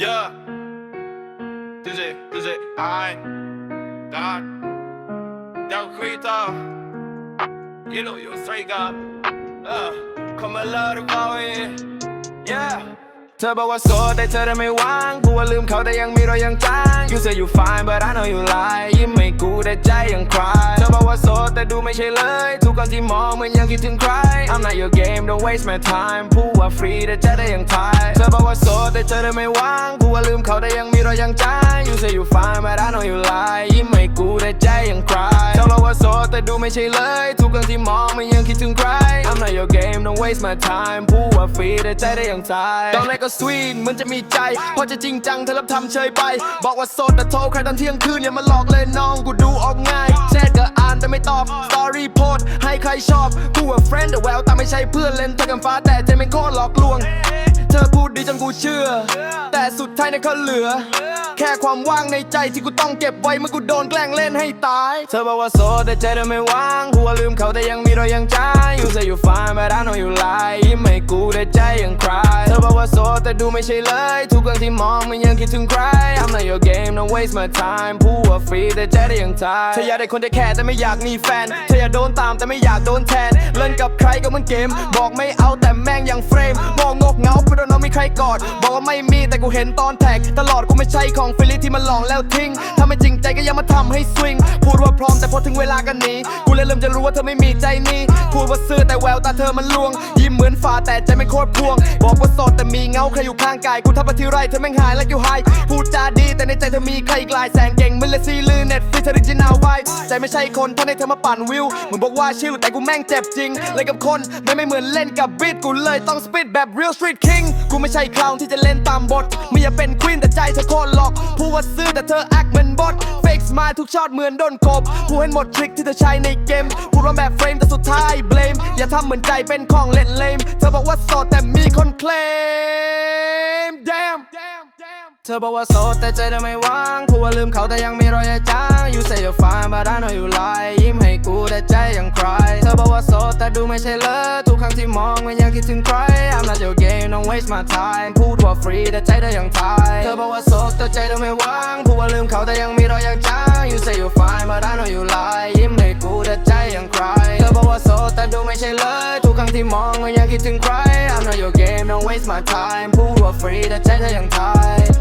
Yeah. Dice, dice, ein, dann, dann Krita. You know you're straight up. Uh, come a lot about it. Yeah. เธอบอกว่าโสดแต่เธอได้ไม่ว่างกูว่าลืมเขาแต่ยังมีรอยยังจาง You say you fine but I know you lie ยิ้มให้กูแต่ใจยังคลายเธอบอกว่าโสดแต่ดูไม่ใช่เลย ทุกคนที่มองเหมือนยังคิดถึงใคร I'm not your game don't waste my time พูดว่าฟรีแต่ใจได้ยังทายเธอบอกว่าโสดแต่เธอได้ไม่ว่างกูว่าลืมเขาแต่ยังมีรอยยังจาง You say you fine but I know you lie ยิ้มให้กูแต่ใจยังคลายเธอบอกว่าโสดแต่ดูไม่ใช่เลย ทุกคนที่มองเหมือนยังคิดถึงใคร I'm not your game don't waste my time พูดว่าฟรีแต่ใจได้อยังทายตอนแรกก็สวีทเหมือนจะมีใจ พอจะจริงจังเธอรับทำเฉยไป บอกว่าโสดแต่โทรใครตอนเที่ยงคืนอย่ามาหลอกเลยน้องกูดูออกง่ายแชทก็อ่านแต่ไม่ตอบสตอรี่โพสให้ใครชอบกูว่าเฟรนด์แต่แววตาไม่ใช่เพื่อนเล่นเธอกันฟ้าแต่ใจเป็นโคตรหลอกลวง เธอพูดดีจนกูเชื่อ แต่สุดท้ายนี่เขาเหลือ แค่ความว่างในใจที่กูต้องเก็บไว้เมื่อกูโดนแกล้งเล่นให้ตาย เธอบอกว่าโสดแต่ใจเธอไม่ว่างกูว่าลืมเขาแต่ยังมีรอยยังใจ You say you fine but I know you lie ยิ้มให้กูแต่ใจยังคลายเธอบอกว่าโสดแต่ดูไม่ใช่เลย ทุกครั้งที่มองมันยังคิดถึงใคร I'm not your game don't waste my time พูดว่าฟรีแต่ใจได้ยังทายเธออยากได้คนที่แค่แต่ไม่อยากมีแฟน เธออยากโดนตามแต่ไม่อยากโดนแทน เล่นกับใครก็เหมือนเกม บอกไม่เอาแต่แม่งยังเฟรมมองงก เงาไปโดนน้องมีใครกอด บอกว่าไม่มีแต่กูเห็นตอนแท็ก ตลอดกูไม่ใช่ของฟิลิที่มันหลอกแล้วทิ้งถ้าไม่จริงใจก็ยังมาทำให้สวิง พูดว่าพร้อมแต่พอถึงเวลากันหนีกูเลยเริ่มจะรู้ว่าเธอไม่มีใจนี้พูดว่าซื่อแต่แววตาเธอมันลวง ยิ้มเหมือนฟ้าแต่ใจไม่โคตรพวง บอกว่าโสดแต่มีเงาใครอยู่ข้างกาย กูทับไปทีไรเธอแม่งหายแล้วอยู่ไฮพูดจาดีแต่ในใจเธอมีใครกลายแสงเก่งเมือนเลซีลือเน็ตฟิชอริจินาลไวใจไม่ใช่คนท่าให้เธอมาปั่นวิวเหมือนบอกว่าชิลแต่กูแม่งเจ็บจริงเล่นกับคนไม่ไม่เหมือนเล่นกับบีทกูเลยต้องสปีดแบบ real street king กูไม่ใช่คลาวที่จะเล่นตามบทไม่อยากเป็นควีนแต่ใจเธอโคตรหลอกพูดว่าซื่อแต่เธอแอคเหมือนบท fake smile ทุกช็อตเหมือนโดนกบกูเห็นหมดทริคที่เธอใช้ในเกมพูดว่าแบบเฟรมแต่สุดท้าย blame อย่าทำเหมือนใจเป็นของเล่นเลมเธอบอกว่าโสดแต่มีคนเคลม damn เธอบอกว่าโสดแต่ใจเธอไม่ว่างพูดว่าลืมเขาแต่ยังมีรอยจาง You say you're fine but I know you lie ยิ้มให้กูแต่ใจยังคลายเธอบอกว่าโสดแต่ดูไม่ใช่เลยทุกครั้งที่มองมันยังคิดถึงใคร not your game don't waste my time พูดว่า free แต่ใจเธอยังตายเธอบอกว่าโสดแต่ใจเธอไม่ว่างพูดว่าลืมเขาแต่ยังมีรอยยังจาง You say you fine but I know you lie ยิ้มให้กูแต่ใจยังครเธอบอกว่าโสดแต่ดูไม่ใช่เลยทุกครั้งที่มองก็ยังคิดถึงใคร I'm not your game don't waste my time พูดว่า free แต่ใจเธอยังตาย